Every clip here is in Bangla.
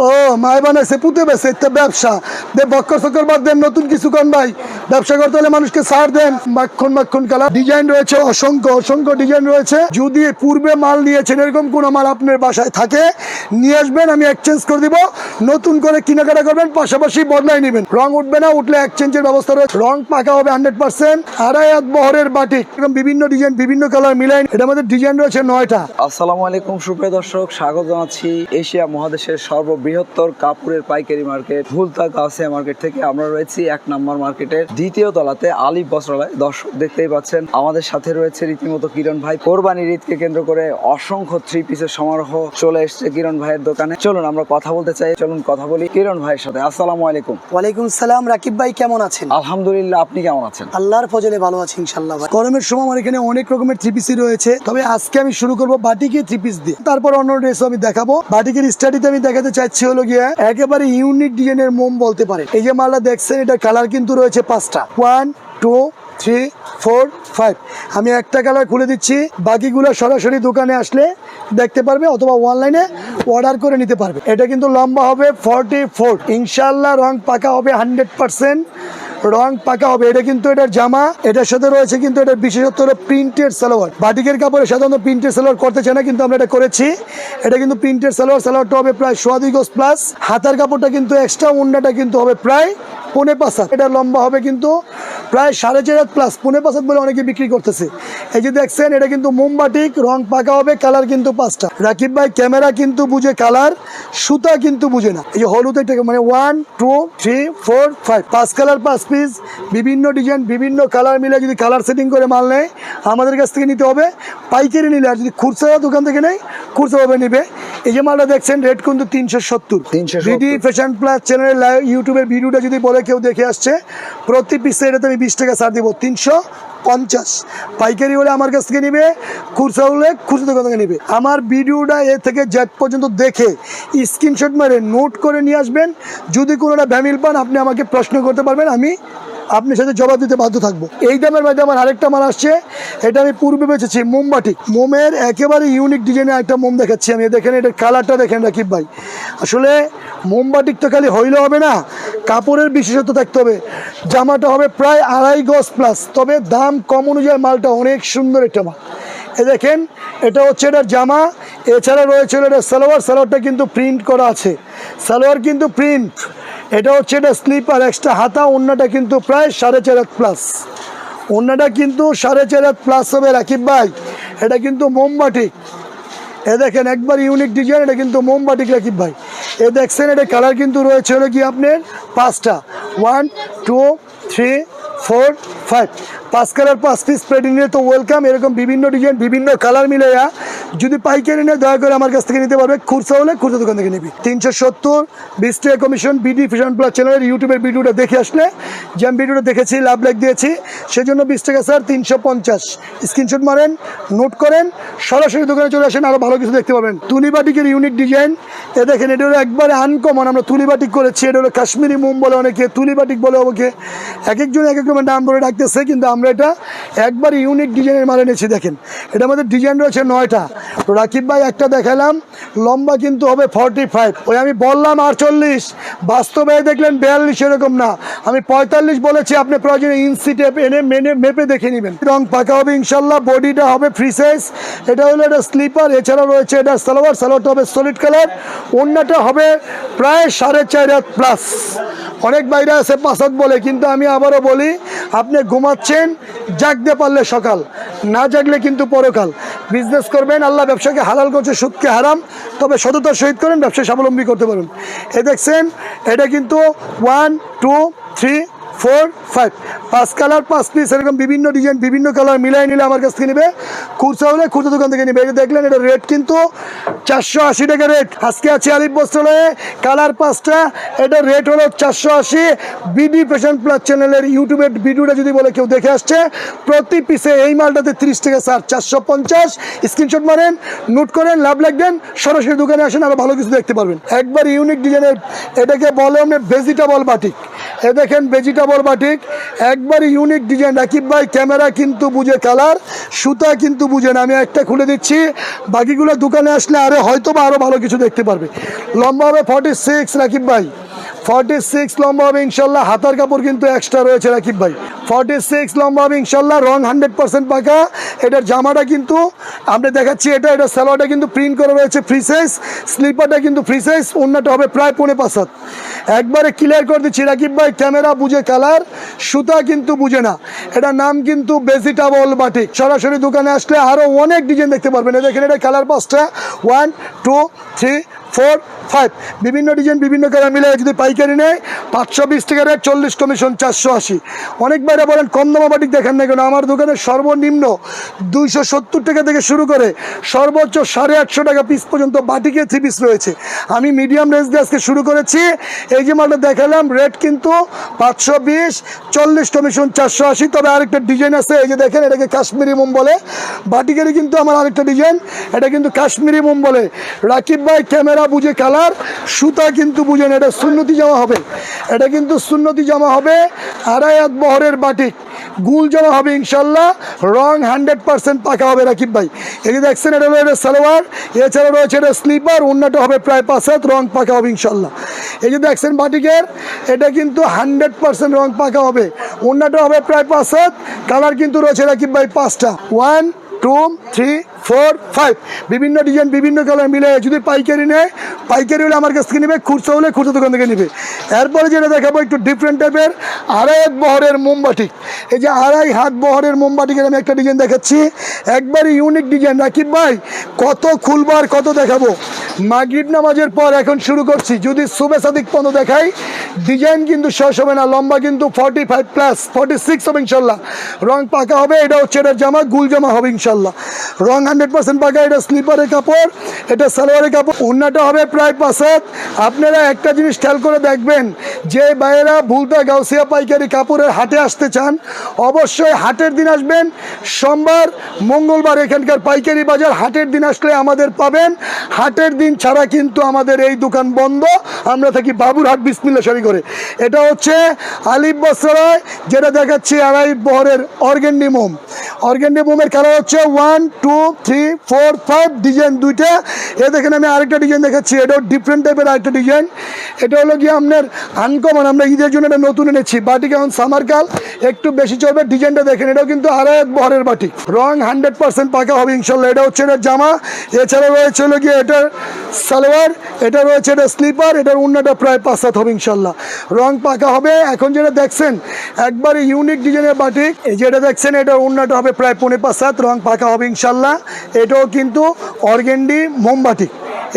ও মায় বানাইছে পুঁতে বেছে এটা ব্যবসা। দে, বক্কর সকর বাদ দেন, নতুন কিছু কন ভাই। ব্যবসা করতে হলে মানুষকে সার দেন। মাখন মাখন কালার। ডিজাইন রয়েছে, অসংখ্য অসংখ্য ডিজাইন রয়েছে। যদি পূর্বে মাল নিয়েছেন, এরকম কোনো মাল আপনার বাসায় থাকে, নিয়ে আসবেন, আমি এক্সচেঞ্জ করে দিব। নতুন করে কেনাকাটা করবেন, পাশাপাশি বদলাই নেবেন। রং উঠবে না, উঠলে এক্সচেঞ্জের ব্যবস্থা রয়েছে। রং পাকা হবে হান্ড্রেড পার্সেন্ট আড়াই হাত বহরের বাটি এরকম বিভিন্ন ডিজাইন, বিভিন্ন কালার মিলাই এটা মধ্যে ডিজাইন রয়েছে নয়টা। আসসালামু আলাইকুম, সুপ্রিয় দর্শক, স্বাগত জানাচ্ছি এশিয়া মহাদেশের সর্ববৃহত্তর কাপুরের পাইকারি মার্কেট ভুলতা গাউসিয়া মার্কেট থেকে আমরা রয়েছি এক নম্বর মার্কেটের দ্বিতীয় তলাতে আলিফ বস্ত্রালয়। দর্শক দেখতেই পাচ্ছেন আমাদের সাথে রয়েছে রীতিমতো কিরণ ভাই। কোরবানির ঈদকে কেন্দ্র করে অসংখ্য থ্রি পিসের সমারোহ চলে এসেছে কিরণ ভাইয়ের দোকানে। চলুন আমরা কথা বলতে চাই চলুন কথা বলি কিরণ ভাইয়ের সাথে। আসসালামু আলাইকুম। ওয়ালাইকুম সালাম রাকিব ভাই কেমন আছেন? আলহামদুলিল্লাহ আপনি কেমন আছেন? আল্লাহর ফজলে ভালো আছি ইনশাল্লাহ ভাই। গরমের সময় আমার এখানে অনেক রকমের থ্রি পিসি রয়েছে। তবে আজকে আমি শুরু করব বাটিকে থ্রি পিস দিয়ে। তারপর অন্য ড্রেসও আমি দেখাবো। বাটিকের স্টাডিতে আমি দেখাতে চাচ্ছি হলো গিয়ে একেবারে ইউনিক ডিজাইনের মোম বলতে পারে। এই যে মালটা দেখছেন এটা কালার কিন্তু রয়েছে পাঁচটা। One two three four, five. আমি একটা কালার খুলে দিচ্ছি। বাকিগুলো সরাসরি দোকানে আসলে দেখতে পারবে অথবা অনলাইনে অর্ডার করে নিতে পারবে। এটা কিন্তু লম্বা হবে ফর্টি ফোর ইনশাল্লাহ রং পাকা হবে হান্ড্রেড পার্সেন্ট রং পাকা হবে। এটা কিন্তু এটার জামা। এটার সাথে রয়েছে কিন্তু এটার বিশেষত্ব হলো প্রিন্টেড সালোয়ার। বাটিকের কাপড়ে সাধারণত প্রিন্টেড সালোয়ার করতে চায় না, কিন্তু আমরা এটা করেছি। এটা কিন্তু প্রিন্টেড সালোয়ার। সালোয়ারটা হবে প্রায় সোয়া গজ প্লাস হাতার কাপড়টা কিন্তু এক্সট্রা উন্ডাটা কিন্তু হবে প্রায় পনে পাঁচ এটা লম্বা হবে কিন্তু প্রায় সাড়ে চার হাত প্লাস পনেরো পাঁচ বলে অনেকে বিক্রি করতেছে। এই যে দেখছেন, এটা কিন্তু মোমবাটিক রং পাকা হবে কালার কিন্তু পাঁচটা। রাকিব ভাই ক্যামেরা কিন্তু বুঝে কালার সুতা কিন্তু বুঝে না। এই যে হলুদ একটা মানে one two three four five পাঁচ কালার পাঁচ পিস বিভিন্ন ডিজাইন বিভিন্ন কালার মিলে যদি কালার সেটিং করে মাল নেয়, আমাদের কাছ থেকে নিতে হবে। পাইকারি নিলে, আর যদি খুচরা দোকান থেকে নেয় খুচরাভাবে নিবে। এই যে মালটা দেখছেন রেট কিন্তু তিনশো সত্তর। 370 বিডি ফ্যাশন প্লাস চ্যানেলের লাইভ ইউটিউবের ভিডিওটা যদি বলে কেউ দেখে আসছে প্রতি পিসে এটাতে আমি বিশ টাকা ছাড় দিব তিনশো পঞ্চাশ। পাইকারি হলে আমার কাছ থেকে নিবে খুচরা হলে খুচরা দোকান থেকে নিবে। আমার ভিডিওটা এ থেকে জ্যাক পর্যন্ত দেখে স্ক্রিনশট মারে নোট করে নিয়ে আসবেন। যদি কোনোটা ভ্যামিল পান আপনি আমাকে প্রশ্ন করতে পারবেন আমি আপনার সাথে জবাব দিতে বাধ্য থাকব। এই দামের মধ্যে আমার আরেকটা মাল আসছে, এটা আমি পূর্বে বেঁচেছি মোমবাটি মোমের একেবারে ইউনিক ডিজাইনের একটা মোম দেখাচ্ছি আমি। দেখেন, এটার কালারটা দেখেন, রাকিব ভাই। আসলে মোমবাটিক তো খালি হইলে হবে না, কাপড়ের বিশেষত্ব থাকতে হবে। জামাটা হবে প্রায় আড়াই গজ প্লাস তবে দাম কম অনুযায়ী মালটা অনেক সুন্দর একটা মাল। এ দেখেন, এটা হচ্ছে এটার জামা, এছাড়া রয়েছে এটা সালোয়ার, সালোয়ারটা কিন্তু প্রিন্ট করা আছে। সালোয়ার কিন্তু প্রিন্ট এটা হচ্ছে এটা স্লিপার এক্সট্রা হাতা অন্যটা কিন্তু প্রায় সাড়ে চার হাত প্লাস অন্যটা কিন্তু সাড়ে চার হাত প্লাস হবে রাকিব ভাই। এটা কিন্তু মোমবাটিক এ দেখেন একবার ইউনিক ডিজাইন এটা কিন্তু মোমবাটিক রাকিব ভাই। এ দেখছেন, এটা কালার কিন্তু রয়েছে হলো কি আপনার পাঁচটা। One two three four five পাঁচ কালার পাঁচ পিস প্লেটিং নিয়ে তো ওয়েলকাম এরকম বিভিন্ন ডিজাইন বিভিন্ন কালার মিলাইয়া যদি পাইকারি নেয়, দয়া করে আমার কাছ থেকে নিতে পারবে। খুচরা হলে খুচরা দোকান থেকে নিবি। তিনশো সত্তর, বিশ টাকা কমিশন বিডি ফিশন প্লাস চ্যানেলের ইউটিউবের ভিডিওটা দেখে আসলে, যে আমি ভিডিওটা দেখেছি লাভ লাইক দিয়েছি, সেজন্য বিশ টাকা স্যার তিনশো পঞ্চাশ। স্ক্রিনশট মারেন নোট করেন, সরাসরি দোকানে চলে আসেন আরও ভালো কিছু দেখতে পাবেন। তুলিবাটিকের ইউনিক ডিজাইন এ দেখেন, এটা হলো একবারে আনকমন আমরা তুলিবাটিক করেছি, এটা হলো কাশ্মীরি মোম বলে অনেকে তুলিবাটিক বলে ওকে এক একজন এক এক রকমের নাম ধরে ডাকতেছে, কিন্তু আমরা এটা একবার ইউনিক ডিজাইনের মাল এনেছি, দেখেন। এটা আমাদের ডিজাইন রয়েছে নয়টা। তো রাকিব ভাই একটা দেখালাম, লম্বা কিন্তু হবে ফর্টি ফাইভ ওই আমি বললাম আটচল্লিশ, বাস্তবে দেখলেন বিয়াল্লিশ এরকম না। আমি পঁয়তাল্লিশ বলেছি, আপনি প্রয়োজনে ইঞ্চি টেপ এনে মেনে মেপে দেখে নেবেন। রং পাকা হবে ইনশাল্লাহ, বডিটা হবে ফ্রি সাইজ এটা হলো এটা স্লিপার এছাড়া রয়েছে এটা সালোয়ার, সালোয়ারটা হবে সলিড কালার অন্যটা হবে প্রায় সাড়ে চার প্লাস অনেক বাইরে আছে পাঁচাত বলে, কিন্তু আমি আবারও বলি, আপনি ঘুমাচ্ছেন, জাগতে পারলে সকাল, না জাগলে কিন্তু পরকাল। বিজনেস করবেন, আল্লাহ ব্যবসাকে হালাল করছে, সুদকে হারাম, তবে সততার সহিত করেন, ব্যবসায় স্বাবলম্বী করতে পারেন। এ দেখছেন, এটা কিন্তু one two three four five পাঁচ কালার পাঁচ পিস এরকম বিভিন্ন ডিজাইন বিভিন্ন কালার মিলাই নিলে আমার কাছ থেকে নেবে। খুচরা হলে খুচরা দোকান থেকে নেবে। এটা দেখলেন, এটা রেট কিন্তু চারশো আশি টাকা রেট আজকে আছে আলিফ বস্ত্রালয়ে। কালার পাঁচটা, এটা রেট হলো চারশো আশি। বিডি ফ্যাশন প্লাস চ্যানেলের ইউটিউবের ভিডিওটা যদি বলে কেউ দেখে আসছে, প্রতি পিসে এই মালটাতে তিরিশ টাকা স্যার চারশো পঞ্চাশ। স্ক্রিনশট মারেন নোট করেন, লাভ লাগবেন সরাসরি দোকানে আসেন আরও ভালো কিছু দেখতে পারবেন। একবার ইউনিক ডিজাইনের এটাকে বলে আমরা ভেজিটেবল বাটিক এ দেখেন ভেজিটেবল বাটিক একবারই ইউনিক ডিজাইন রাকিব ভাই ক্যামেরা কিন্তু বুঝে কালার সুতা কিন্তু বুঝে না। আমি একটা খুলে দিচ্ছি। বাকিগুলো দোকানে আসলে আরে হয়তো বা আরও ভালো কিছু দেখতে পারবে। লম্বা হবে ফর্টি সিক্স রাকিব ভাই। ফর্টি সিক্স লম্বা হবে ইনশাল্লাহ। হাতার কাপড় কিন্তু এক্সট্রা রয়েছে রাকিব ভাই। ফর্টি সিক্স লম্বা হবে ইনশাল্লাহ রং হান্ড্রেড পার্সেন্ট পাকা। এটার জামাটা কিন্তু আমরা দেখাচ্ছি, এটা এটা সালোয়ারটা কিন্তু প্রিন্ট করা রয়েছে ফ্রি সাইজ স্লিপারটা কিন্তু ফ্রি সাইজ অন্যটা হবে প্রায় পৌনে পাঁচ হাত। একবারে ক্লিয়ার করে দিচ্ছি রাকিব ভাই ক্যামেরা বুঝে কালার সুতা কিন্তু বুঝে না। এটার নাম কিন্তু ভেজিটেবল বাটিক সরাসরি দোকানে আসলে আরও অনেক ডিজাইন দেখতে পারবেন। দেখেন, এটা কালার পাঁচটা। One two three four, five. বিভিন্ন ডিজাইন, বিভিন্ন কালার মিলে যদি পাইকারি নেয়, পাঁচশো বিশ টাকা রেট চল্লিশ কমিশন চারশো আশি। অনেক বাইরে বলেন, কম দামা বাটিক দেখেন না কেন? আমার দোকানে সর্বনিম্ন দুইশো সত্তর টাকা থেকে শুরু করে সর্বোচ্চ সাড়ে আটশো টাকা পিস পর্যন্ত বাটিকে থ্রি পিস রয়েছে। আমি মিডিয়াম রেঞ্জ দিয়ে আজকে শুরু করেছি। এই যে মালটা দেখালাম রেট কিন্তু পাঁচশো বিশ, চল্লিশ কমিশন চারশো আশি। তবে আরেকটা ডিজাইন আছে, এই যে দেখেন, এটাকে কাশ্মীরি মোম বলে। বাটিকেরই কিন্তু আমার আরেকটা ডিজাইন এটা কিন্তু কাশ্মীরি মোম বলে। রাকিব ভাই ক্যামেরা বুঝে কালার, সুতা কিন্তু বুঝেন, এটা সুন্নতি জামা হবে। এটা কিন্তু সুন্নতি জামা হবে আড়াই হাত বহরের বাটিক। গুল জামা হবে ইনশাল্লাহ, রং হান্ড্রেড পার্সেন্ট পাকা হবে রাকিব ভাই। এই দেখছেন, এটা এটা সালোয়ার, এছাড়া রয়েছে এটা স্লিপার অন্যটা হবে প্রায় পাঁচ হাত, রং পাকা হবে ইনশাল্লাহ। এই যে দেখছেন বাটিকের, এটা কিন্তু হান্ড্রেড পার্সেন্ট রং পাকা হবে অন্যটা হবে প্রায় পাঁচ হাত, কালার কিন্তু রয়েছে রাকিব ভাই পাঁচটা। One two three four five বিভিন্ন ডিজাইন, বিভিন্ন কালার মিলে যদি পাইকারি নেয়, পাইকারি হলে আমার কাছ থেকে নেবে, খুচরো হলে খুচরো দোকান থেকে নেবে। এরপরে যেটা দেখাবো একটু ডিফারেন্ট টাইপের আড়াই হাত বহরের মোমবাটি এই যে আড়াই হাত বহরের মোমবাটিকের আমি একটা ডিজাইন দেখাচ্ছি। একবারই ইউনিক ডিজাইন রাকিব ভাই, কত খুলবার কত দেখাবো? মাগরিব নামাজের পর এখন শুরু করছি। যদি শুভে সাদিক পর্যন্ত দেখাই, ডিজাইন কিন্তু শেষ হবে না, লম্বা কিন্তু forty five plus forty six হবে ইনশাল্লাহ। রং পাকা হবে, এটা হচ্ছে এটার জামা, গুল জামা হবে ইনশাল্লাহ। রং হান্ড্রেড পার্সেন্ট পাকা, এটা স্লিপারের কাপড়, এটা সালোয়ারের কাপড় অন্যটা হবে প্রায় পাঁচাত আপনারা একটা জিনিস খেয়াল করে দেখবেন, যে বাইরা ভুলতা গাউসিয়া পাইকারি কাপড়ের হাটে আসতে চান, অবশ্যই হাটের দিন আসবেন। সোমবার, মঙ্গলবার এখানকার পাইকারি বাজার হাটের দিন আসলে আমাদের পাবেন। হাটের দিন ছাড়া কিন্তু আমাদের এই দোকান বন্ধ। আমরা থাকি বাবুরহাট বিসমিল্লা শাড়ি করে এটা হচ্ছে আলিফ বস্ত্রালয়, যেটা দেখাচ্ছি আড়াই বহরের অর্গেন্ডি মোম। অর্গেন্ডি মোমের কালার হচ্ছে one two three four five design দুইটা। এ দেখেন আমি আরেকটা ডিজাইন দেখাচ্ছি, এটাও ডিফারেন্ট টাইপের আরেকটা ডিজাইন এটা হলো গিয়ে আপনার আনকমন আমরা ঈদের জন্য এটা নতুন এনেছি, বাটিক এখন সামারকাল একটু বেশি চলবে ডিজাইনটা দেখেন, এটাও কিন্তু আড়াই বহরের বাটি রং হান্ড্রেড পার্সেন্ট পাকা হবে ইনশাল্লাহ, এটা হচ্ছে এটার জামা। এছাড়া রয়েছে হলো গিয়ে এটার সালোয়ার, এটা রয়েছে এটা স্লিপার এটার উন্নাটা প্রায় পাঁচ সাত হবে ইনশাল্লাহ। রং পাকা হবে, এখন যেটা দেখছেন, একবারে ইউনিক ডিজাইনের এই যেটা দেখছেন, এটার উন্নাটা হবে প্রায় পৌনে পাঁচ সাত রং পাকা হবে ইনশাল্লাহ। এটাও কিন্তু অর্গেন্ডি মোমবাটিক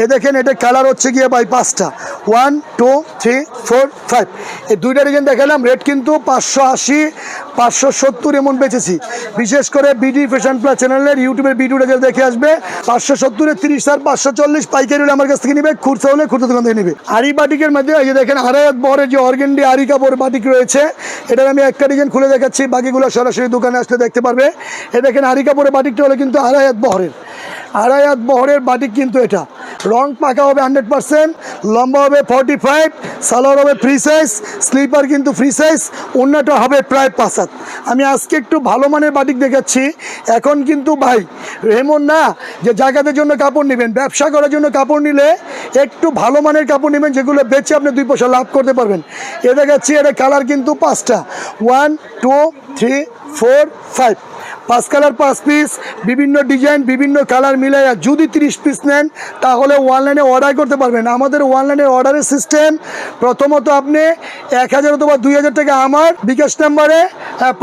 এ দেখেন, এটা কালার হচ্ছে গিয়ে বাই পাঁচটা। One two three four five এই দুইটা ডিজাইন দেখালাম রেট কিন্তু পাঁচশো আশি, পাঁচশো সত্তর এমন বেচেছি। বিশেষ করে বিডি ফ্যাশন প্লাস চ্যানেলের ইউটিউবের ভিডিওটা যারা দেখে আসবে, পাঁচশো সত্তরে তিরিশ আর পাঁচশো চল্লিশ পাইকারি হলে আমার কাছ থেকে নেবে, খুচরা হলে খুচরা দোকান থেকে নেবে। আরি বাটিকের মধ্যে, এই যে দেখেন আড়াই হাত বহরের যে অর্গেন্ডি আরি কাপড় বাটিক রয়েছে, এটার আমি একটা ডিজাইন খুলে দেখাচ্ছি, বাকিগুলো সরাসরি দোকানে আসলে দেখতে পারবে। এ দেখেন, আরি কাপড়ের বাটিকটা হলো কিন্তু আড়াই হাত বহরের। আড়াই হাত বহরের বাটিক কিন্তু এটা। রং পাকা হবে হান্ড্রেড পার্সেন্ট, লম্বা হবে ফর্টি ফাইভ, সালোয়ার হবে ফ্রি সাইজ স্লিপার কিন্তু ফ্রি সাইজ অন্যটা হবে প্রায় পাঁচ হাত। আমি আজকে একটু ভালো মানের বাটিক দেখাচ্ছি। এখন কিন্তু ভাই এমন না, যে জায়গাদের জন্য কাপড় নেবেন, ব্যবসা করার জন্য কাপড় নিলে একটু ভালো মানের কাপড় নেবেন, যেগুলো বেচে আপনি দুই পয়সা লাভ করতে পারবেন। এ দেখাচ্ছি এটা কালার কিন্তু পাঁচটা। One two three four five পাঁচ কালার, পাঁচ পিস বিভিন্ন ডিজাইন বিভিন্ন কালার মিলে যদি তিরিশ পিস নেন, তাহলে অনলাইনে অর্ডার করতে পারবেন। আমাদের অনলাইনে অর্ডারের সিস্টেম প্রথমত আপনি এক হাজার অথবা দুই হাজার টাকা আমার বিকাশ নাম্বারে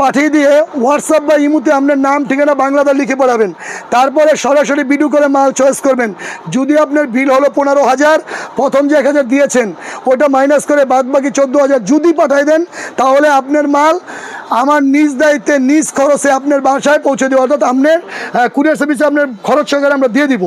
পাঠিয়ে দিয়ে হোয়াটসঅ্যাপ বা ইমুতে আপনার নাম, ঠিকানা বাংলাতে লিখে পড়াবেন। তারপরে সরাসরি ভিডিও করে মাল চয়েস করবেন। যদি আপনার বিল হলো পনেরো হাজার, প্রথম যে এক হাজার দিয়েছেন, ওটা মাইনাস করে বাদ বাকি চোদ্দ হাজার যদি পাঠাই দেন, তাহলে আপনার মাল আমার নিজ দায়িত্বে, নিজ খরচে আপনার বাসায় পৌঁছে দেবো। অর্থাৎ আপনার কুরিয়ার সার্ভিসে আপনার খরচ সহকারে আমরা দিয়ে দিব।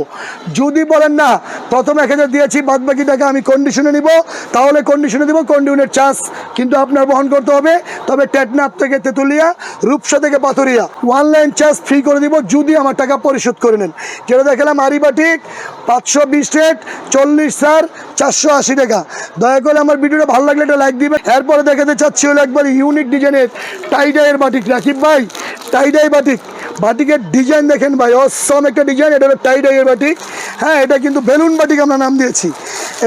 যদি বলেন না, প্রথম এক হাজার দিয়েছি বাদ বাকি টাকা আমি কন্ডিশনে নিব। তাহলে কন্ডিশনে দিব কন্ডিশনের চার্জ কিন্তু আপনার বহন করতে হবে। তবে টেটনাপ থেকে তেঁতুলিয়া, রূপসা থেকে পাথরিয়া অনলাইন চার্জ ফ্রি করে দিব, যদি আমার টাকা পরিশোধ করে নেন। যেটা দেখালাম, আরিবাটিক, পাঁচশো বিশ রেট চল্লিশ সার চারশো আশি টাকা। দয়া করে আমার ভিডিওটা ভালো লাগলে একটা লাইক দিবেন। এরপরে দেখাতে চাচ্ছি হলো একবার ইউনিক ডিজাইনের টাইডাইয়ের বাটিক, রাকিব ভাই টাইডাই বাটিক। বাটিকের ডিজাইন দেখেন ভাই, অসম একটা ডিজাইন এটা হলো টাইডাইয়ের বাটিক। হ্যাঁ এটা কিন্তু বেলুন বাটিক আমরা নাম দিয়েছি।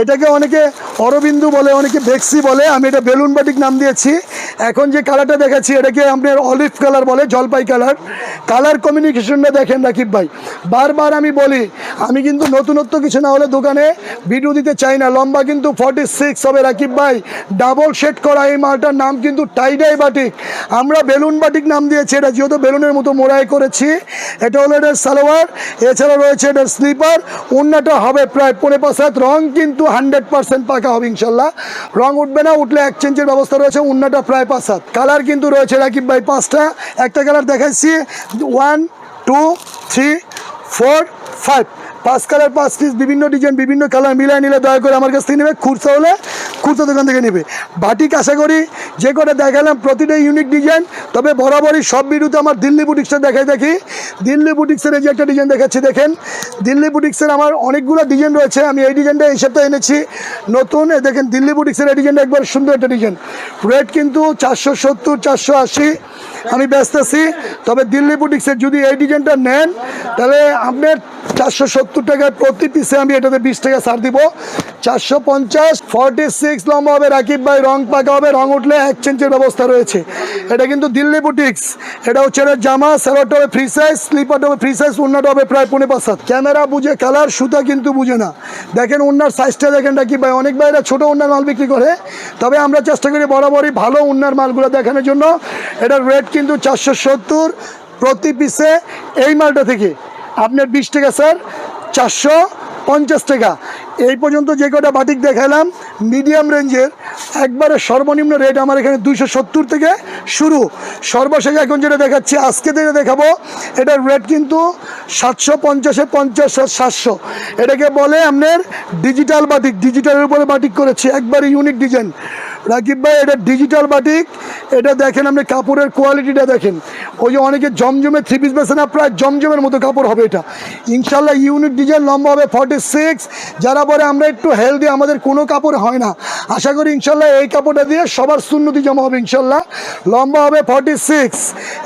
এটাকে অনেকে অরবিন্দু বলে, অনেকে ভেক্সি বলে, আমি এটা বেলুন বাটিক নাম দিয়েছি। এখন যে কালারটা দেখাচ্ছি, এটাকে আপনার অলিভ কালার বলে, জলপাই কালার। কালার কমিউনিকেশনটা দেখেন রাকিব ভাই। বারবার আমি বলি, আমি কিন্তু নতুনত্ব কিছু না হলে দোকানে ভিডিও দিতে চাই না। লম্বা কিন্তু ফর্টি সিক্স হবে রাকিব ভাই। ডাবল শেড করা এই মালটার নাম কিন্তু টাইডাই বাটিক। আমরা বেলুন বাটিক নাম দিয়েছি, এটা যেহেতু বেলুনের মতো মোড়াই করেছি। এটা হলো এটার সালোয়ার, এছাড়া রয়েছে এটার স্লিপার। অন্যটা হবে প্রায় পনেরো পাঁচ রং কিন্তু হান্ড্রেড পার্সেন্ট পাকা হবে ইনশাল্লাহ। রং উঠবে না, উঠলে এক্সচেঞ্জের ব্যবস্থা রয়েছে অন্যটা প্রায় পাঁচ সাত কালার কিন্তু রয়েছে রাকিব ভাই পাঁচটা। একটা কালার দেখাচ্ছি one two three four five পাঁচ কালার পাঁচ পিস বিভিন্ন ডিজাইন বিভিন্ন কালার মিলাই নিলে দয়া করে আমার কাছ থেকে নেবে, খুরসা হলে খুরসা দোকান থেকে নেবে। বাটিক আশা করি যে কটা দেখালাম, প্রতিটা ইউনিক ডিজাইন তবে বরাবরই সব ভিডিওতে আমার দিল্লি বুটিক্সটা দেখাই দেখি। দিল্লি বুটিক্সের এই যে একটা ডিজাইন দেখাচ্ছি, দেখেন। দিল্লি বুটিক্সের আমার অনেকগুলো ডিজাইন রয়েছে, আমি এই ডিজাইনটা এই সপ্তাহে এনেছি। নতুন দেখেন, দিল্লি বুটিক্সের এই ডিজাইনটা একবার সুন্দর একটা ডিজাইন রেট কিন্তু চারশো সত্তর, চারশো আশি। আমি ব্যস্ত আছি, তবে দিল্লি বুটিক্সের যদি এই ডিজাইনটা নেন, তাহলে আপনার চারশো সত্তর টাকায় প্রতি পিসে আমি এটাতে বিশ টাকা ছাড় দিব। চারশো পঞ্চাশ ফর্টি সিক্স লম্বা হবে, রাকিব ভাই রং পাকা হবে, রং উঠলে এক্সচেঞ্জের ব্যবস্থা রয়েছে। এটা কিন্তু দিল্লি বুটিক্স এটা হচ্ছে জামা স্যালোয়ারটা হবে ফ্রি সাইজ স্লিপারটা হবে ফ্রি সাইজ উন্নাটা হবে প্রায় পনেরো পাঁচ হাত। ক্যামেরা বুঝে কালার সুতা কিন্তু বুঝে না। দেখেন উন্নার সাইজটা দেখেন রাকিব ভাই, অনেক ভাইরা ছোটো উন্নার মাল বিক্রি করে। তবে আমরা চেষ্টা করি বরাবরই ভালো উন্নার মালগুলো দেখানোর জন্য। এটার রেট কিন্তু চারশো সত্তর, প্রতি পিসে এই মালটা থেকে। আপনার বিশ টাকা, স্যার। চারশো পঞ্চাশ টাকা। এই পর্যন্ত যে কটা বাটিক দেখালাম মিডিয়াম রেঞ্জের একবারে সর্বনিম্ন রেট আমার এখানে দুইশো সত্তর থেকে শুরু। সর্বশেষ এখন যেটা দেখাচ্ছি, আজকে যেটা দেখাবো, এটার রেট কিন্তু সাতশো পঞ্চাশে পঞ্চাশ সাতশো। এটাকে বলে আপনার ডিজিটাল বাটিক। ডিজিটালের উপরে বাটিক করেছি, একবারে ইউনিক ডিজাইন রাকিব ভাই, এটা ডিজিটাল বাটিক এটা দেখেন আপনি কাপড়ের কোয়ালিটিটা দেখেন। ওই যে অনেকে জমজমে থ্রি পিস বেছে না, প্রায় জমজমের মতো কাপড় হবে এটা। ইনশাল্লাহ ইউনিট ডিজাইন লম্বা হবে ফর্টি সিক্স যারা পরে আমরা একটু হেলদি আমাদের কোনো কাপড় হয় না। আশা করি ইনশাল্লাহ এই কাপড়টা দিয়ে সবার সুন্নতি জমা হবে ইনশাল্লাহ লম্বা হবে ফর্টি সিক্স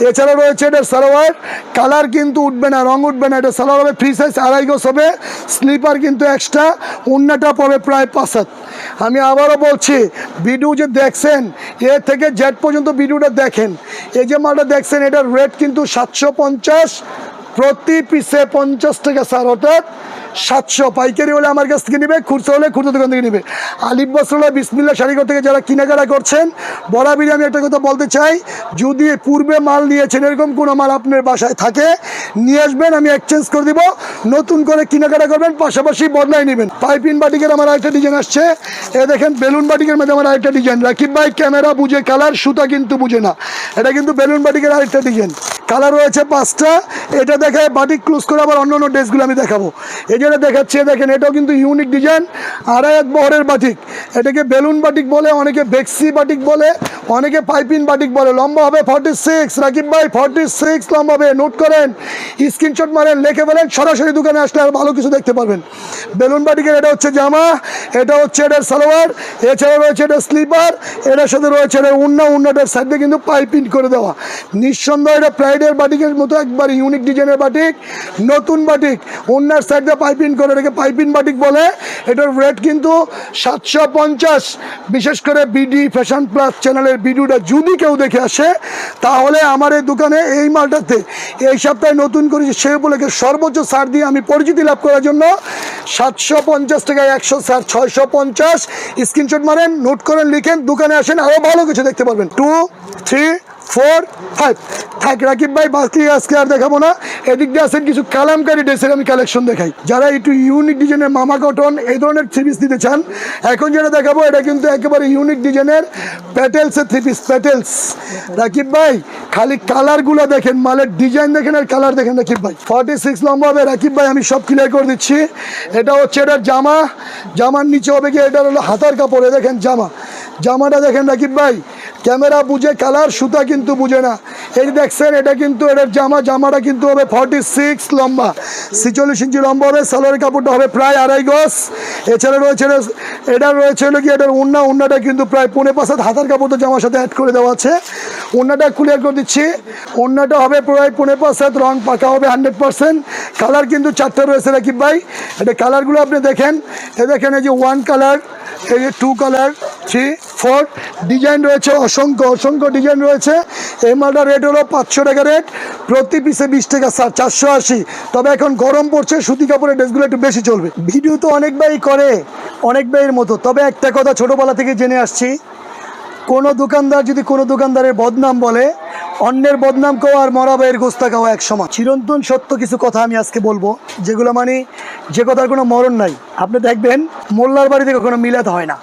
এছাড়া রয়েছে এটা সালোয়ার। কালার কিন্তু উঠবে না, রং উঠবে না। এটা সালোয়ার হবে ফ্রি সাইজ আড়াই গোস হবে। স্লিপার কিন্তু এক্সট্রা উন্নাটা পড়বে প্রায় পাঁচ আমি আবারও বলছি ভিডিও যে দেখছেন, এ থেকে জেড পর্যন্ত ভিডিওটা দেখেন। এই যে মালটা দেখছেন এটার রেট কিন্তু সাতশো পঞ্চাশ প্রতি পিসে পঞ্চাশ টাকা স্যার অর্থাৎ সাতশো পাইকারি হলে আমার কাছ থেকে নেবে, খুচরো হলে খুচরো দোকান থেকে নেবে। আলিফ বস্ত্রালয় বিসমিল্লা শাড়িঘর থেকে যারা কেনাকাটা করছেন বরাবরই আমি একটা কথা বলতে চাই, যদি পূর্বে মাল নিয়েছেন, এরকম কোনো মাল আপনার বাসায় থাকে, নিয়ে আসবেন, আমি এক্সচেঞ্জ করে দিব, নতুন করে কেনাকাটা করবেন, পাশাপাশি বদলাই নেবেন। পাইপিন বাটিকের আমার আরেকটা ডিজাইন আসছে। এ দেখেন, বেলুন বাটিকের মধ্যে আমার আরেকটা ডিজাইন রাকিব ভাই ক্যামেরা বুঝে কালার সুতা কিন্তু বুঝে না। এটা কিন্তু বেলুন বাটিকের আরেকটা ডিজাইন কালার রয়েছে পাঁচটা। এটা দেখায় বাটিক ক্লোজ করে আবার অন্য অন্য ড্রেসগুলো আমি দেখাবো। এই যেটা দেখাচ্ছে, দেখেন, এটাও কিন্তু ইউনিক ডিজাইন আড়াই এক বহরের বাটিক এটাকে বেলুন বাটিক বলে, অনেকে বেক্সি বাটিক বলে, অনেকে পাইপিন বাটিক বলে। লম্বা হবে ফর্টি সিক্স রাকিব ভাই ফর্টি সিক্স লম্বা হবে নোট করেন। স্ক্রিনশট মারেন, লিখে ফেলেন, সরাসরি দোকানে আসলে আর ভালো কিছু দেখতে পারবেন। বেলুন বাটিকের এটা হচ্ছে জামা, এটা হচ্ছে এটার সালোয়ার, এছাড়া রয়েছে এটা স্লিপার এটার সাথে রয়েছে এটা উন্না উন্নাটার সাইডে কিন্তু পাইপিং করে দেওয়া। নিঃসন্দেহ এটা প্রাইডের বাটিকের মতো একবার ইউনিক ডিজাইনের বাটিক, নতুন বাটিক। উন্নার সাইডে পাইপিং করে এটাকে পাইপিং বাটিক বলে। এটার রেট কিন্তু সাতশো পঞ্চাশ। বিশেষ করে বিডি ফ্যাশন প্লাস চ্যানেলের ভিডিওটা যদি কেউ দেখে আসে, তাহলে আমার এই দোকানে এই মালটাতে, এই সপ্তাহে নতুন করেছি সে উপলক্ষে সর্বোচ্চ ছাড় দিয়ে আমি পরিচিতি লাভ করার জন্য সাতশো পঞ্চাশ টাকায় একশো স্যার ছয়শো পঞ্চাশ। স্ক্রিনশট মারেন নোট করেন, লিখেন, দোকানে আসেন আরও ভালো কিছু দেখতে পারবেন। টু থ্রি ফোর ফাইভ থাক, রাকিব ভাই, বাকি আজকে আর দেখাবো না। এদিক দিয়ে আছেন কিছু কালামকারি ড্রেসের আমি কালেকশন দেখাই। যারা একটু ইউনিক ডিজাইনের মামা কটন এই ধরনের থ্রি পিস নিতে চান, এখন যেটা দেখাবো, এটা কিন্তু একেবারে ইউনিক ডিজাইনের প্যাটেলসের থ্রি পিস প্যাটেলস রাকিব ভাই, খালি কালারগুলো দেখেন, মালের ডিজাইন দেখেন আর কালার দেখেন, রাকিব ভাই। ফর্টি সিক্স লম্বা হবে, রাকিব ভাই, আমি সব ক্লিয়ার করে দিচ্ছি। এটা হচ্ছে এটার জামা। জামার নিচে হবে কি এটার হলো হাতার কাপড়ে দেখেন জামা। জামাটা দেখেন, রাকিব ভাই ক্যামেরা বুঝে, কালার সুতা কিন্তু বুঝে না। এই দেখছেন, এটা কিন্তু এটার জামা, জামাটা কিন্তু হবে ফর্টি সিক্স লম্বা। ছিচল্লিশ ইঞ্চি লম্বা হবে, সালোয়ারের কাপড়টা হবে প্রায় আড়াই গজ। এছাড়া রয়েছে, এটা- রয়েছে হলো কি এটার উন্না, উন্নাটা কিন্তু প্রায় পৌনে পাঁচ হাত হাতার কাপড় তো জামার সাথে অ্যাড করে দেওয়া আছে। উন্নাটা ক্লিয়ার করে দিচ্ছি। উন্নাটা হবে প্রায় পৌনে পাঁচ হাত রং পাকা হবে হান্ড্রেড পার্সেন্ট কালার কিন্তু চারটে রয়েছে রাকিব ভাই। এটা কালারগুলো আপনি দেখেন। এ দেখেন এই যে ওয়ান কালার এই two colour three four design রয়েছে অসংখ্য অসংখ্য ডিজাইন রয়েছে। এই মালটার রেট হলো পাঁচশো টাকা রেট প্রতি পিসে বিশ টাকা স্যার চারশো আশি। তবে এখন গরম পড়ছে, সুতি কাপড়ের ড্রেসগুলো একটু বেশি চলবে। ভিডিও তো অনেক ভাই করে, অনেক ভাইয়ের মতো। তবে একটা কথা ছোটোবেলা থেকে জেনে আসছি, কোনো দোকানদার যদি কোনো দোকানদারের বদনাম বলে, অন্যের বদনাম কেউ আর মরা ভাইয়ের গোস্তা খাওয়া এক সময় চিরন্তন সত্য কিছু কথা আমি আজকে বলব, যেগুলো মানে যে কথার কোনো মরণ নাই। আপনি দেখবেন মোল্লার বাড়িতে কখনো মিলাতে হয় না।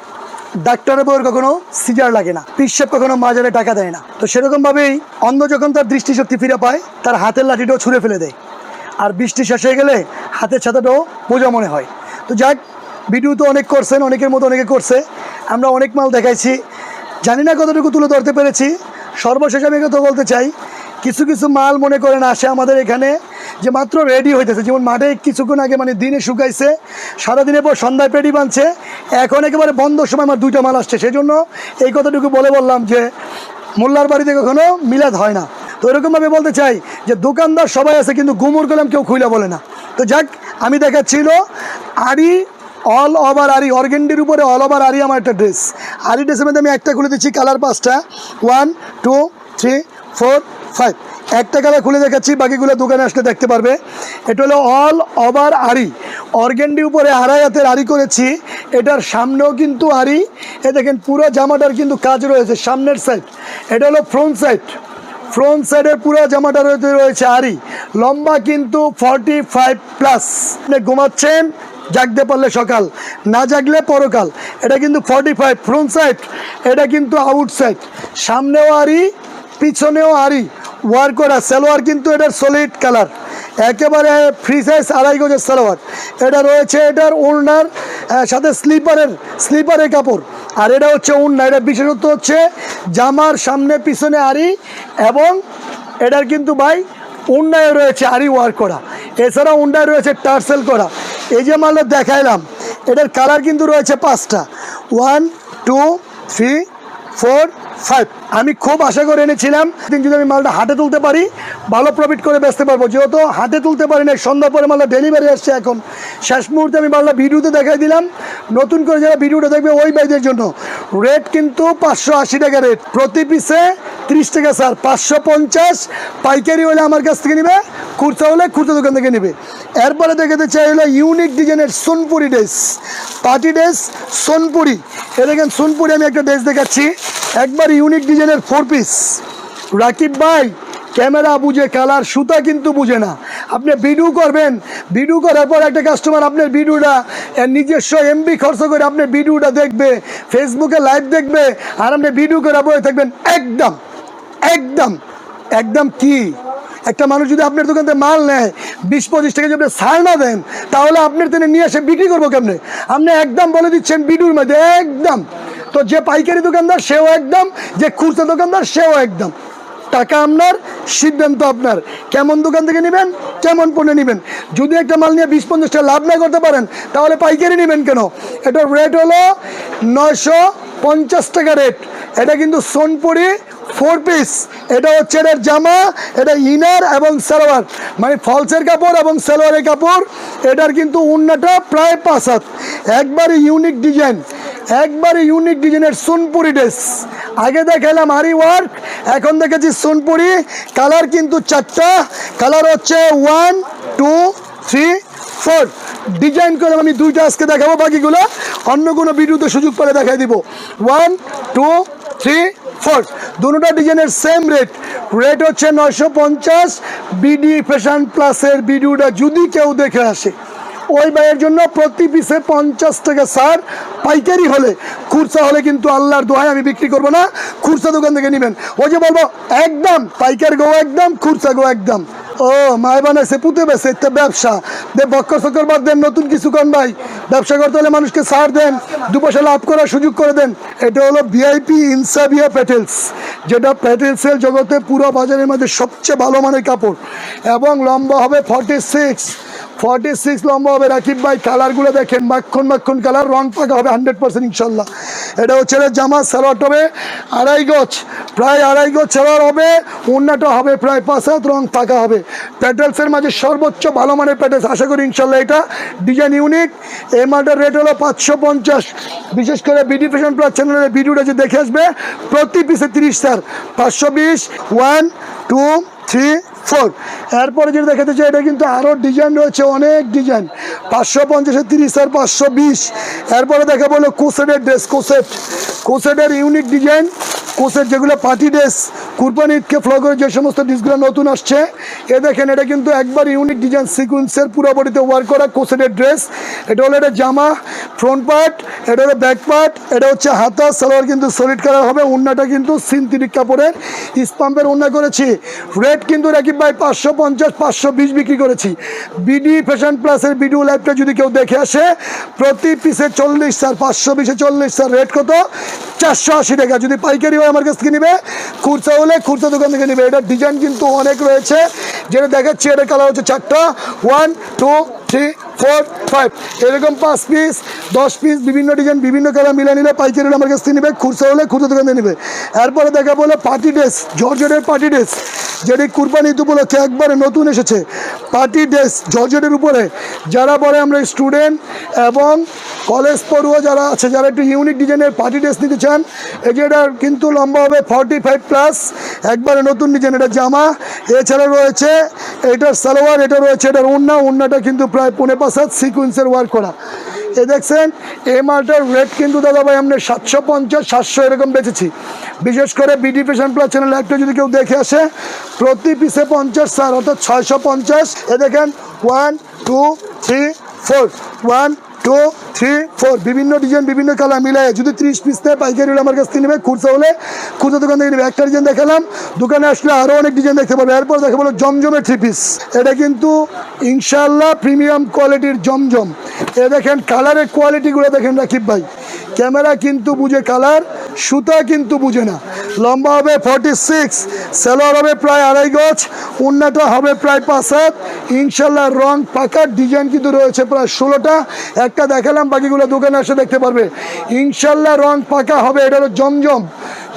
ডাক্তারের বউয়ের কখনো সিজার লাগে না। পিসেপ কখনো মাজারে টাকা দেয় না। তো সেরকমভাবেই অন্ধ যখন তার দৃষ্টিশক্তি ফিরে পায়, তার হাতের লাঠিটাও ছুঁড়ে ফেলে দেয়। আর বৃষ্টি শেষ হয়ে গেলে হাতের ছাতাটাও বোঝা মনে হয়। তো যাক, ভিডিও তো অনেক করছেন, অনেকের মতো অনেকে করছে। আমরা অনেক মাল দেখাইছি। জানি না কতটুকু তুলে ধরতে পেরেছি। সর্বশেষ আমি কথা বলতে চাই। কিছু কিছু মাল মনে করেন আসে আমাদের এখানে, যে মাত্র রেডি হইতেছে। যেমন মাঠে কিছুক্ষণ আগে মানে দিনে শুকাইছে, সারাদিনের পর সন্ধ্যায় পেটি বাঁধছে এখন একেবারে বন্ধ সময় আমার দুইটা মাল আসছে। সেই জন্য এই কথাটুকু বলে বললাম যে, মোল্লার বাড়িতে কখনো মিলাদ হয় না। তো এরকমভাবে বলতে চাই যে, দোকানদার সবাই আছে, কিন্তু গুমুর কলাম কেউ খুইলা বলে না। তো যাক, আমি দেখাচ্ছিল আরি অল ওভার আরি অর্গেন্ডির উপরে অল ওভার আরি আমার একটা ড্রেস আরি ড্রেসের মধ্যে আমি একটা খুলে দিচ্ছি কালার পাঁচটা। One two three four five একটা কালার খুলে দেখাচ্ছি বাকিগুলো দোকানে আসলে দেখতে পারবে। এটা হলো অল ওভার আরি অর্গেন্ডি উপরে আড়াই হাতের আরি করেছি। এটার সামনেও কিন্তু আরি এ দেখেন, পুরো জামাটার কিন্তু কাজ রয়েছে সামনের সাইড এটা হলো ফ্রন্ট সাইড ফ্রন্ট সাইডের পুরো জামাটা রয়েছে রয়েছে আরি লম্বা কিন্তু ফর্টি ফাইভ প্লাস আপনি ঘুমাচ্ছেন, জাগতে পারলে সকাল। না জাগলে পরকাল। এটা কিন্তু ফর্টি ফাইভ ফ্রন্ট সাইড এটা কিন্তু আউট সাইড সামনেও আরি পিছনেও আরি ওয়ার করা, সালোয়ার কিন্তু এটার সলিড কালার একেবারে ফ্রি সাইজ আড়াই গজের সালোয়ার। এটা রয়েছে এটার ওড়নার সাথে স্লিপারের স্লিপারের কাপড়। আর এটা হচ্ছে ওড়না, এটা বিশেষত্ব হচ্ছে জামার সামনে পিছনে আরি এবং এটার কিন্তু ভাই উন্নয় রয়েছে আরি ওয়ার্ক করা। এছাড়া উন্নয় রয়েছে টার্সেল করা। এই যে মালটা দেখাইলাম, এটার কালার কিন্তু রয়েছে পাঁচটা। One two three four five আমি খুব আশা করে এনেছিলাম। দিন যদি আমি মালটা হাতে তুলতে পারি, ভালো প্রফিট করে বেচতে পারব। যেহেতু হাতে তুলতে পারি না সন্ধ্যা পরে মালটা ডেলিভারি আসছে এখন। শেষ মুহূর্তে আমি মালটা ভিডিওতে দেখাই দিলাম। নতুন করে যারা ভিডিওটা দেখবে, ওই বাইদের জন্য। রেট কিন্তু পাঁচশো আশি টাকা রেট প্রতি পিসে ত্রিশ টাকা স্যার পাঁচশো পঞ্চাশ পাইকারি হলে আমার কাছ থেকে নেবে, খুচরা হলে খুচরা দোকান থেকে নেবে। এরপরে দেখাতে চাই হলো ইউনিক ডিজাইনের Sonpuri dress party dress Sonpuri. এ দেখেন, সোনপুরি আমি একটা ড্রেস দেখাচ্ছি। একবার ইউনিক ডিজাইনের ফোর পিস রাকিব ভাই, ক্যামেরা বুঝে, কালার, সুতা কিন্তু বুঝে না। আপনি ভিডিও করবেন, ভিডিও করার পর একটা কাস্টমার আপনার ভিডিওটা নিজস্ব এমবি খরচ করে আপনার ভিডিওটা দেখবে ফেসবুকে লাইভ দেখবে, আর আপনি ভিডিও করে বয়ে থাকবেন। একদম একদম একদম কি? একটা মানুষ যদি আপনার দোকান থেকে মাল নেয়, বিশ পঁচিশ টাকা যদি আপনি ছাড় না দেন, তাহলে আপনার তিনি নিয়ে এসে বিক্রি করব কেমনে? আপনি একদম বলে দিচ্ছেন বিডুর মধ্যে, একদম। তো যে পাইকারি দোকানদার, সেও একদম। যে খুচরা দোকানদার, সেও একদম। টাকা আপনার, সিদ্ধান্ত আপনার। কেমন দোকান থেকে নেবেন কেমন পণ্য নেবেন। যদি একটা মাল নিয়ে বিশ পঞ্চাশ টাকা লাভ না করতে পারেন, তাহলে পাইকারি নেবেন কেন? এটার রেট হলো নয়শো পঞ্চাশ টাকা রেট এটা কিন্তু সোনপুরি ফোর পিস এটা হচ্ছে এটার জামা, এটা ইনার এবং সালোয়ার। মানে ফলসের কাপড় এবং সালোয়ারের কাপড়, এটার কিন্তু উন্নাটা প্রায় পাঁচ হাত। একবারে ইউনিক ডিজাইন একবারে ইউনিক ডিজাইনের সোনপুরি ড্রেস আগে দেখালাম আরি ওয়ার্ক এখন দেখেছি সোনপুরি। কালার কিন্তু চারটা কালার হচ্ছে one two three four design করে আমি দুইটা আজকে দেখাবো বাকিগুলো, অন্য কোনো ভিডিওতে সুযোগ পেলে দেখাই দিব। ওয়ান টু থ্রি ফোর দুটা ডিজাইনের সেম রেট রেট হচ্ছে নয়শো পঞ্চাশ বিডি ফ্যাশন প্লাসের ভিডিওটা যদি কেউ দেখে আসে। ওই ভাইয়ের জন্য প্রতি পিসে পঞ্চাশ টাকা সার পাইকারি হলে খুরসা হলে কিন্তু আল্লাহর দোহাই আমি বিক্রি করব না। খুরসা দোকান থেকে নেবেন। ওই যে বলব, একদম, পাইকার গো একদম খুরসা গো একদম। ও, মায় বানাইছে, পুঁতে বেছে এটা ব্যবসা। দে, বক্কর সকর বাদ দেন, নতুন কিছু কন ভাই। ব্যবসা করতে হলে মানুষকে সার দেন দু পয়সা লাভ করার সুযোগ করে দেন। এটা হলো ভিআইপি ইনসাবিয়া প্যাটেলস যেটা প্যাটেলসের জগতে পুরো বাজারের মধ্যে সবচেয়ে ভালো মানের কাপড়। এবং লম্বা হবে ফর্টি সিক্স ফর্টি সিক্স লম্বা হবে রাকিব ভাই, কালারগুলো দেখেন, মাখন মাখন কালার, রং পাকা হবে হান্ড্রেড পার্সেন্ট ইনশাল্লাহ। এটা হচ্ছে জামা সালোয়ার হবে আড়াই গজ, প্রায় আড়াই গজ সালোয়ার হবে অন্যটা হবে প্রায় পাঁচ হাত, রং পাকা হবে। প্যাটেলসের মাঝে সর্বোচ্চ ভালো মানের প্যাটেলস আশা করি ইনশাল্লাহ এটা ডিজাইন ইউনিক এই রেট হলো পাঁচশো পঞ্চাশ। বিশেষ করে বিডি ফ্যাশন প্লাস চ্যানেলের ভিডিওটা যে দেখে আসবে, প্রতি পিসে তিরিশ স্যার পাঁচশো বিশ ওয়ান টু থ্রি ফোর এরপরে যেটা দেখাতে চাই, এটা কিন্তু আরও ডিজাইন রয়েছে, অনেক ডিজাইন পাঁচশো পঞ্চাশে তিরিশ আর পাঁচশো বিশ। এরপরে দেখা বলো কোসেটের ড্রেস কোসেট কুসেটের ইউনিক ডিজাইন কোসেট যেগুলো পার্টি ড্রেস, কুরবানি ঈদকে ফ্লো করে যে সমস্ত ড্রেসগুলো নতুন আসছে, এ দেখেন, এটা কিন্তু একবার ইউনিক ডিজাইন সিকুয়েন্সের পুরো বডিতে ওয়ার্ক করা কোসেটের ড্রেস এটা হলো এটা জামা ফ্রন্ট পার্ট এটা হলো ব্যাক পার্ট এটা হচ্ছে হাতা, সালোয়ার কিন্তু সলিড কালার হবে উন্নাটা কিন্তু সিনথেটিক কাপড়ের। স্পাম্পের উন্না করেছি রেট কিন্তু রাকিব ভাই পাঁচশো পঞ্চাশ, পাঁচশো বিশ বিক্রি করেছি। বিডি ফ্যাশন প্লাসের ভিডিও লাইভটা যদি কেউ দেখে আসে, প্রতি পিসে চল্লিশ স্যার পাঁচশো বিশে চল্লিশ স্যার রেট কত? চারশো আশি টাকা। যদি পাইকারি হয় আমার কাছ থেকে নিবে। খুরসা হলে খুরসা দোকান থেকে নিবে। এটার ডিজাইন কিন্তু অনেক রয়েছে। যেটা দেখাচ্ছি এটার কালার হচ্ছে চারটা। One two three four five এরকম পাঁচ পিস দশ পিস বিভিন্ন ডিজাইন বিভিন্ন কালার মিলে নিলে পাইকারি আমার কাছ থেকে নিবে খুরসা হলে খুরসা দোকান নিবে। এরপরে দেখা বলে পার্টি ড্রেস জর্জেটের পার্টি ড্রেস যেটি কুরবানি উপলক্ষে একবারে নতুন এসেছে। পার্টি ড্রেস জর্জেটের উপরে। যারা পরে আমরা স্টুডেন্ট এবং কলেজ পড়ুয়া যারা আছে, যারা একটু ইউনিক ডিজাইনের পার্টি ড্রেস নিতে চান, এই যে এটার কিন্তু লম্বা হবে ফর্টি ফাইভ প্লাস একবারে নতুন ডিজাইন এটা জামা। এছাড়া রয়েছে, এটার সালোয়ার, এটা রয়েছে, এটার উন্না উন্নাটা কিন্তু প্রায় পনেরো পাঁচ হাত সিকুয়েন্সের ওয়ার্ক করা। এ দেখছেন এই মালটার রেট কিন্তু দাদা ভাই আমরা সাতশো পঞ্চাশ, সাতশো এরকম বেচেছি। বিশেষ করে বিডি ফ্যাশন প্লাস চ্যানেল একটা যদি কেউ দেখে আসে, প্রতি পিসে পঞ্চাশ স্যার অর্থাৎ ছয়শো পঞ্চাশ। এ দেখেন one two three four one two three four বিভিন্ন ডিজাইন বিভিন্ন কালার মিলাই যদি ত্রিশ পিস নেয়, পাইকারি হলে আমার কাছ থেকে নেবে। খুচরা হলে খুচরা দোকান থেকে নেবে। একটা ডিজাইন দেখালাম। দোকানে আসলে আরও অনেক ডিজাইন দেখতে পাবে এরপর দেখা বলো জমজমে থ্রি পিস এটা কিন্তু ইনশাল্লাহ প্রিমিয়াম কোয়ালিটির জমজম। এ দেখেন কালারের কোয়ালিটিগুলো দেখেন রাকিব ভাই। ক্যামেরা কিন্তু বুঝে কালার, সুতা কিন্তু বুঝে না। লম্বা হবে ফর্টি সিক্স সেলোয়ার হবে প্রায় আড়াই গজ, উন্নাটা হবে প্রায় পাঁচ হাত। ইনশাল্লাহ রং পাকার ডিজাইন কিন্তু রয়েছে প্রায় ষোলোটা। একটা দেখালাম, বাকিগুলো দোকানে এসে দেখতে পারবে। ইনশাল্লাহ রং পাকা হবে, এটা হলো জমজম।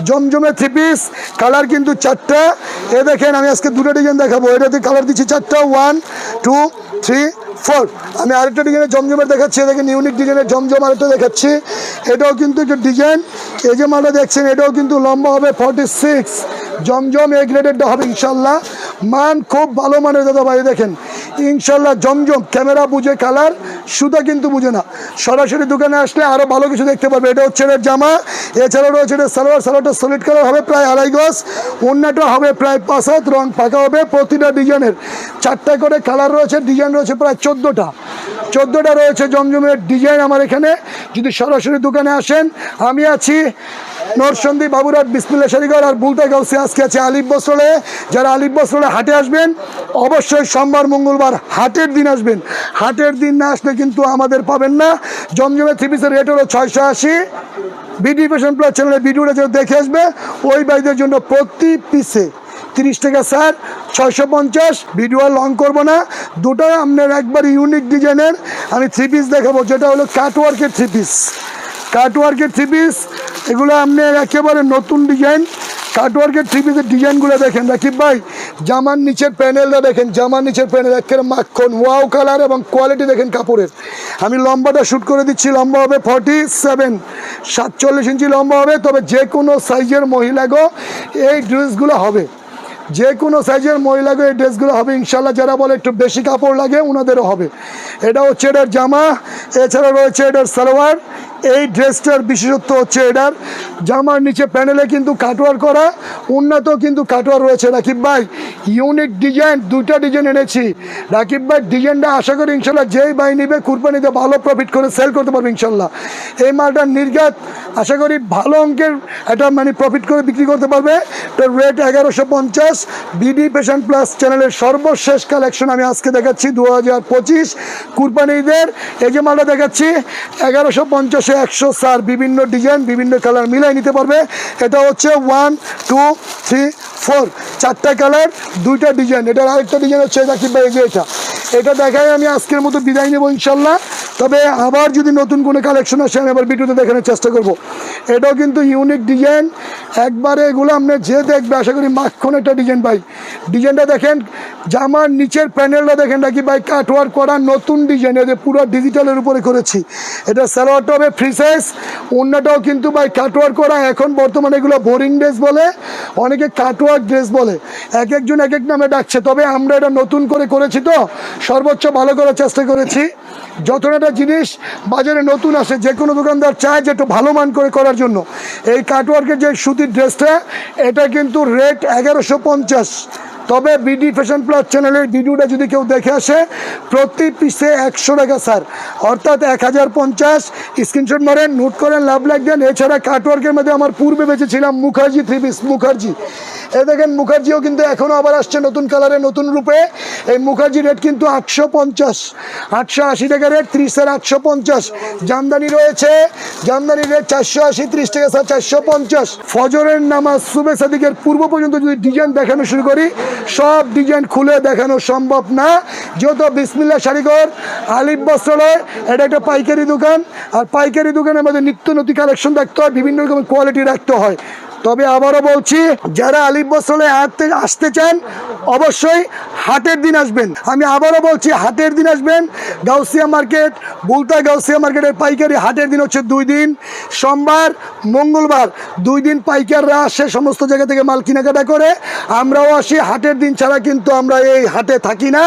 জমজমে থ্রি পিস কালার কিন্তু চারটা। এ দেখেন, আমি আজকে দুটো ডিজাইন দেখাবো। এটাতে কালার দিচ্ছি চারটা ওয়ান টু থ্রি ফোর আমি আরেকটা ডিজাইনের জমজমের দেখাচ্ছি দেখেন ইউনিক ডিজাইনের জমজম আরেকটা দেখাচ্ছি। এটাও কিন্তু একটু ডিজাইন এই যে মালটা দেখছেন, এটাও কিন্তু লম্বা হবে ফর্টি সিক্স জমজম এ গ্রেডেডটা হবে ইনশাল্লাহ। মান খুব ভালো মানের দাদা ভাই, দেখেন। ইনশাল্লাহ জমজম, ক্যামেরা বুঝে কালার সুতা কিন্তু বুঝে না। সরাসরি দোকানে আসলে আরও ভালো কিছু দেখতে পারবে এটা হচ্ছে এর জামা। এছাড়াও রয়েছে এটা সালোয়ার। সালোয়ারটা সলিড কালার হবে, প্রায় আড়াই গজ। অন্যটা হবে প্রায় পাঁচ হাত রং ফাঁকা হবে। প্রতিটা ডিজাইনের চারটা করে কালার রয়েছে। ডিজাইন রয়েছে প্রায় চোদ্দোটা। চোদ্দোটা রয়েছে জমজমের ডিজাইন আমার এখানে। যদি সরাসরি দোকানে আসেন, আমি আছি নরসন্দী বাবুরাট বিসমিল্লা শাড়িঘর আর বুলতা গাউসে আজকে আছে আলিফ বস্ত্রালয়ে। যারা আলিফ বস্ত্রালয়ে হাটে আসবেন, অবশ্যই সোমবার, মঙ্গলবার হাটের দিন আসবেন। হাটের দিন না আসলে কিন্তু আমাদের পাবেন না। জমজমে থ্রি পিসের রেট হলো ছয়শো আশি। বিডি ফ্যাশন প্লাস চ্যানেলের ভিডিওটা যারা দেখে আসবে, ওই বাইদের জন্য প্রতি পিসে তিরিশ টাকা স্যার ছয়শো পঞ্চাশ। ভিডিও লং করব না। দুটো আপনার একবার ইউনিক ডিজাইনের আমি থ্রি পিস দেখাবো, যেটা হলো কাটওয়ার্কের থ্রি পিস কাটওয়ার্কের থ্রি পিস এগুলো আপনার একেবারে নতুন ডিজাইন কাটওয়ার্কের থ্রি ডিজাইনগুলো দেখেন। রাকিব ভাই, জামার নিচের প্যানেলটা দেখেন, জামার নিচের প্যানেল একেবারে মাখন ওয়াও কালার এবং কোয়ালিটি দেখেন কাপড়ের। আমি লম্বাটা শ্যুট করে দিচ্ছি, লম্বা হবে ফর্টি সেভেন সাতচল্লিশ ইঞ্চি লম্বা হবে, তবে যে কোনো সাইজের মহিলাগো এই ড্রেসগুলো হবে। যে কোনো সাইজের মহিলাকে এই ড্রেসগুলো হবে ইনশাল্লাহ যারা বলে একটু বেশি কাপড় লাগে, ওনাদেরও হবে। এটা হচ্ছে এটার জামা, এছাড়া রয়েছে এটার সালোয়ার এই ড্রেসটার বিশেষত্ব হচ্ছে এটার। জামার নিচে প্যানেলে কিন্তু কাটওয়ার করা উন্নত কিন্তু কাটওয়ার রয়েছে। রাকিব ভাই, ইউনিক ডিজাইন, দুইটা ডিজাইন এনেছি। রাকিব ভাই, ডিজাইনটা আশা করি ইনশাল্লাহ যেই ভাই নিবে কুরবানিতে ভালো প্রফিট করে সেল করতে পারবে ইনশাল্লাহ। এই মালটা নির্গাত আশা করি ভালো অঙ্কের একটা মানে প্রফিট করে বিক্রি করতে পারবে। এটার রেট এগারোশো পঞ্চাশ বিডি পেশন প্লাস চ্যানেলের সর্বশেষ কালেকশন আমি আজকে দেখাচ্ছি দু হাজার পঁচিশ কুরবানিদের। এই যে মালটা দেখাচ্ছি, এগারোশো পঞ্চাশে একশো সার বিভিন্ন ডিজাইন, বিভিন্ন কালার মিলাই নিতে পারবে। এটা হচ্ছে ওয়ান টু থ্রি ফোর চারটা কালার, দুইটা ডিজাইন। এটার আরেকটা ডিজাইন হচ্ছে রাকিব ভাই যে এটা। এটা দেখাই আমি আজকের মতো বিদায় নেব ইনশাল্লাহ তবে আবার যদি নতুন কোনো কালেকশন আসে, আমি আবার ভিডিওতে দেখানোর চেষ্টা করব। এটাও কিন্তু ইউনিক ডিজাইন। একবারে এগুলো আপনি যে দেখবে, আশা করি মাখন একটা ডিজাইন ভাই। ডিজাইনটা দেখেন, জামার নিচের প্যানেলটা দেখেন নাকি ভাই কাটওয়ার করা নতুন ডিজাইন। এদের পুরো ডিজিটালের উপরে করেছি। এটা সালোয়ারটা হবে ফ্রি সাইজ অন্যটাও কিন্তু ভাই কাটওয়ার করা, এখন বর্তমানে এগুলো বোরিং ড্রেস বলে, অনেকে কাটওয়ার ড্রেস বলে। এক একজন এক এক নামে ডাকছে, তবে আমরা এটা নতুন করে করেছি তো, সর্বোচ্চ ভালো করার চেষ্টা করেছি। যতটা জিনিস বাজারে নতুন আসে, যে কোনো দোকানদার চায় যে একটু ভালো মান করে করার জন্য। এই কাটওয়ার্কের যে সুতির ড্রেসটা এটা কিন্তু রেট এগারোশো পঞ্চাশ। তবে বিডি ফ্যাশন প্লাস চ্যানেলের ভিডিওটা যদি কেউ দেখে আসে, প্রতি পিসে একশো টাকা, স্যার। অর্থাৎ এক হাজার পঞ্চাশ স্ক্রিনশট মারেন নোট করেন লাভ লাগবেন এছাড়া কাটওয়ার্কের মধ্যে আমার পূর্বে বেঁচেছিলাম মুখার্জি থ্রি পিস মুখার্জি। এ দেখেন মুখার্জিও কিন্তু এখনও আবার আসছে নতুন কালারে নতুন রূপে। এই মুখার্জি রেট কিন্তু আটশো পঞ্চাশ। আটশো আশি টাকা রেট ত্রিশের আটশো পঞ্চাশ। জামদানি রয়েছে। জামদানি রেট চারশো আশি, ত্রিশ টাকা স্যার চারশো পঞ্চাশ। ফজরের নামাজ সুবে সাদিকের পূর্ব পর্যন্ত যদি ডিজাইন দেখানো শুরু করি, সব ডিজাইন খুলে দেখানো সম্ভব না। যেহেতু বিসমিল্লা শাড়িঘর, আলিফ বস্ত্রালয়, এটা একটা পাইকারি দোকান। আর পাইকারি দোকানের মধ্যে নিত্য নতুন কালেকশন রাখতে হয়, বিভিন্ন রকমের কোয়ালিটি রাখতে হয়। তবে আবারও বলছি, যারা আলিফ বস্ত্রালয়ে হাঁটতে আসতে চান, অবশ্যই হাটের দিন আসবেন। আমি আবারও বলছি, হাটের দিন আসবেন। গাউসিয়া মার্কেট বুলতা গাউসিয়া মার্কেটের পাইকারি হাটের দিন হচ্ছে দুই দিন। সোমবার, মঙ্গলবার, দুই দিন পাইকাররা আসে সমস্ত জায়গা থেকে মাল কেনাকাটা করে। আমরাও আসি, হাটের দিন ছাড়া কিন্তু আমরা এই হাটে থাকি না।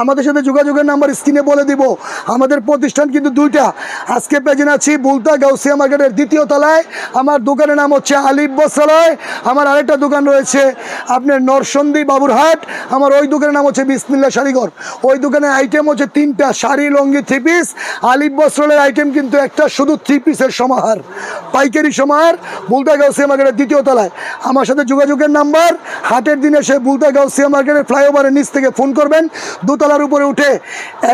আমাদের সাথে যোগাযোগের নাম্বার স্ক্রিনে বলে দিব। আমাদের প্রতিষ্ঠান কিন্তু দুইটা। আজকে পেজে আছি বুলতা গাউসিয়া মার্কেটের দ্বিতীয় তলায়। আমার দোকানের নাম হচ্ছে আলিফ বস্ত্রালয় আমার আরেকটা দোকান রয়েছে আপনার নরসন্দী বাবুরহাট, আমার ওই দোকানের নাম হচ্ছে বিসমিল্লা শাড়িঘর ওই দোকানের আইটেম হচ্ছে তিনটা শাড়ি, লঙ্গি থ্রি পিস আলিফ বস্ত্রালয়ের আইটেম কিন্তু একটা শুধু থ্রি পিসের সমাহার। পাইকারি সমাহার বুলতা গাউসিয়া মার্কেটের দ্বিতীয় তলায়। আমার সাথে যোগাযোগের নাম্বার, হাটের দিনে সে বুলতা গাউসিয়া মার্কেটের ফ্লাইওভারের নিচ থেকে ফোন করবেন। দোতলার উপরে উঠে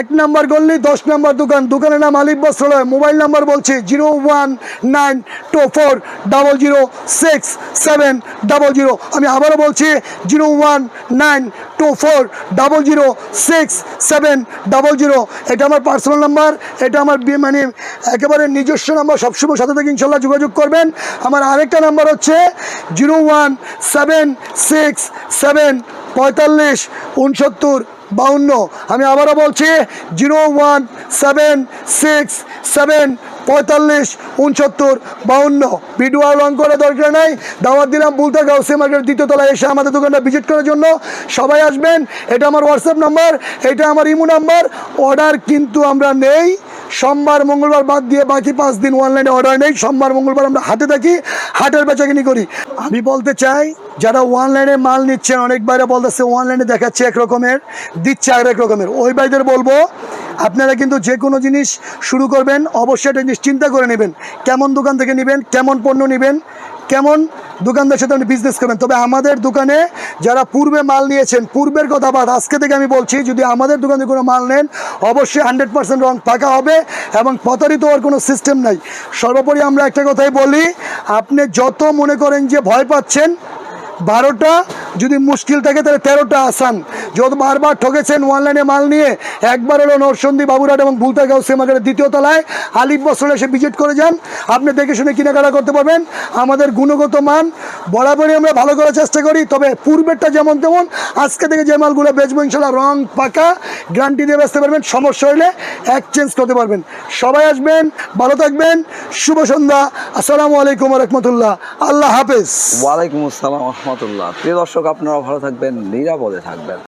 এক নাম্বার গল্লি দশ নাম্বার দোকান, দোকানের নাম আলিফ বস্ত্রালয় মোবাইল নাম্বার বলছি zero one nine two four double zero six seven double zero আমি আবারও বলছি zero one nine two four double zero six seven double zero এটা আমার পার্সোনাল নাম্বার এটা আমার মানে একেবারে নিজস্ব নাম্বার সবসময় সাথে থেকে ইনশাল্লাহ যোগাযোগ করবেন। আমার আরেকটা নাম্বার হচ্ছে zero one seven six seven পঁয়তাল্লিশ উনসত্তর বাউন্ন। আমি আবারও বলছি zero one seven six seven পঁয়তাল্লিশ, উনসত্তর, বাউন্ন। ভিডিও আর লং করার দরকার নাই। দাওয়াত দিলাম বুলতা গাউসে মার্কেট দ্বিতীয় তলায় এসে আমাদের দোকানটা ভিজিট করার জন্য। সবাই আসবেন। এটা আমার হোয়াটসঅ্যাপ নাম্বার এটা আমার ইমো নাম্বার অর্ডার কিন্তু আমরা নেই। সোমবার, মঙ্গলবার বাদ দিয়ে বাকি পাঁচ দিন অনলাইনে অর্ডার নেই। সোমবার, মঙ্গলবার আমরা হাতে থাকি হাটের বেচাকিনি করি। আমি বলতে চাই, যারা অনলাইনে মাল নিচ্ছেন, অনেক বাইরে বলতেছে অনলাইনে দেখাচ্ছে এক রকমের দিচ্ছে আর এক রকমের। ওই বাইদের বলব, আপনারা কিন্তু যে কোনো জিনিস শুরু করবেন, অবশ্যই এটা জিনিস চিন্তা করে নেবেন। কেমন দোকান থেকে নেবেন, কেমন পণ্য নেবেন কেমন? দোকানদার সাথে আপনি বিজনেস করবেন তবে আমাদের দোকানে যারা পূর্বে মাল নিয়েছেন, পূর্বের কথা বাদ, আজকে থেকে আমি বলছি, যদি আমাদের দোকানে কোনো মাল নেন, অবশ্যই হান্ড্রেড পার্সেন্ট রং পাকা হবে এবং প্রতারিত হওয়ার কোনো সিস্টেম নাই। সর্বোপরি আমরা একটা কথাই বলি, আপনি যত মনে করেন যে ভয় পাচ্ছেন বারোটা যদি মুশকিল থাকে তাহলে তেরোটা আসান। যত বারবার ঠকেছেন অনলাইনে মাল নিয়ে, একবার হলো নরসন্দী বাবুরাট এবং ভুলতা গাঁও সেমাগারের দ্বিতীয় তলায় আলিফ বস্ত্র এসে ভিজিট করে যান। আপনি দেখে শুনে কেনাকাটা করতে পারবেন। আমাদের গুণগত মান বরাবরই আমরা ভালো করার চেষ্টা করি, তবে পূর্বেরটা যেমন তেমন, আজকে থেকে যে মালগুলো বেচবো ইনশাল্লাহ রং পাকা গ্যারান্টি দিয়ে বেচতে পারবেন। সমস্যা হলে এক্সচেঞ্জ করতে পারবেন। সবাই আসবেন, ভালো থাকবেন, শুভ সন্ধ্যা। আসসালামু আলাইকুম রহমতুল্লাহ। আল্লাহ হাফেজ। ওয়ালাইকুম আসসালাম রহমতুল্লাহ। প্রিয় দর্শক আপনারা ভালো থাকবেন নিরাপদে থাকবেন।